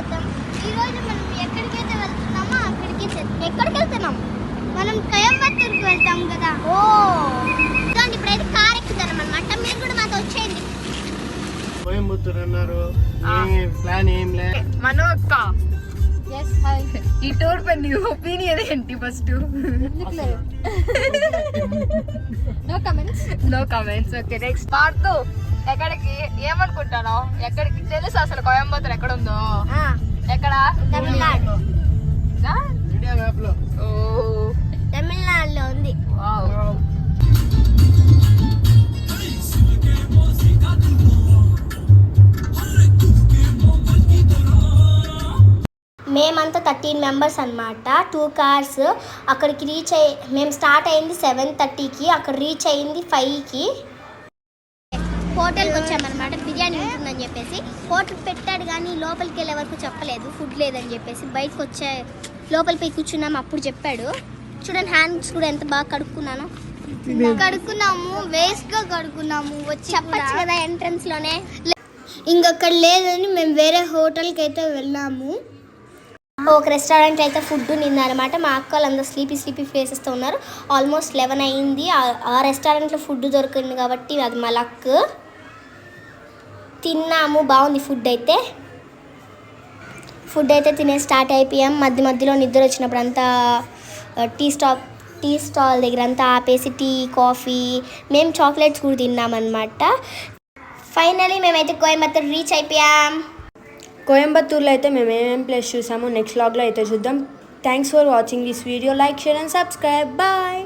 చేద్దాం. ఈ రోజు మనం ఎక్కడికైతే వెళ్తున్నామో అక్కడికి చేద్దాం ఎక్కడికి వెళ్తున్నాం మనం కయంబత్తూరుకి వెళ్తాం కదా. ఓ! ఇదండి ఇప్పుడైతే కార్ ఎక్కుతాం అనమాట మీరు కూడా మాతో వచ్చేయండి. కోయంబత్తూరు అన్నారు. ప్లాన్ ఏం లే. మను అక్క. ఎస్ హాయ్ ఈ టూర్ పై నీ ఒపీనియన్ ఏంటి first? No comments no comments okay next Parthu ఎక్కడికి? ఏమనుకుంటాను ఎక్కడికి? తెలుసు అసలు కోయంబత్తూర్ మేమంతా థర్టీన్ మెంబర్స్ అనమాట టూ కార్స్ అక్కడికి రీచ్ అయ్యి మేము స్టార్ట్ అయింది సెవెన్ థర్టీకి అక్కడ రీచ్ అయింది ఫైవ్కి హోటల్కి వచ్చామన్నమాట. బిర్యానీ ఉంటుందని చెప్పేసి. హోటల్ పెట్టాడు కానీ లోపలికి వెళ్ళే వరకు చెప్పలేదు. ఫుడ్ లేదని చెప్పేసి బయటకు వచ్చే లోపలికి పోయి కూర్చున్నాము అప్పుడు చెప్పాడు. చూడండి హ్యాండ్స్ కూడా ఎంత బాగా కడుక్కున్నాను. కడుక్కున్నాము వేస్ట్గా కడుక్కున్నాము. వచ్చి చెప్పచ్చు కదా ఎంట్రన్స్లోనే. ఇంకక్కడ లేదని మేము వేరే హోటల్కి అయితే వెళ్ళాము. ఒక రెస్టారెంట్లో అయితే ఫుడ్ నిందనమాట మా అక్క వాళ్ళందరూ స్లీపీ స్లీపీ ఫేసెస్తో ఉన్నారు. ఆల్మోస్ట్ లెవెన్ అయింది. ఆ- ఆ రెస్టారెంట్లో ఫుడ్ దొరికింది కాబట్టి అది మా లక్. తిన్నాము. బాగుంది ఫుడ్ అయితే. ఫుడ్ అయితే తినే స్టార్ట్ అయిపోయాం. మధ్య మధ్యలో నిద్ర వచ్చినప్పుడు అంతా టీ స్టాప్ టీ స్టాల్ దగ్గర అంతా ఆపేసి టీ కాఫీ మేము చాక్లెట్స్ కూడా తిన్నామన్నమాట. ఫైనలీ మేమైతే కోయంబత్తూర్ రీచ్ అయిపోయాం. కోయంబత్తూర్లో అయితే మేము ఏమేం ప్లేస్ చూసామో నెక్స్ట్ లాగ్లో అయితే చూద్దాం. Thanks for watching this video like share and subscribe bye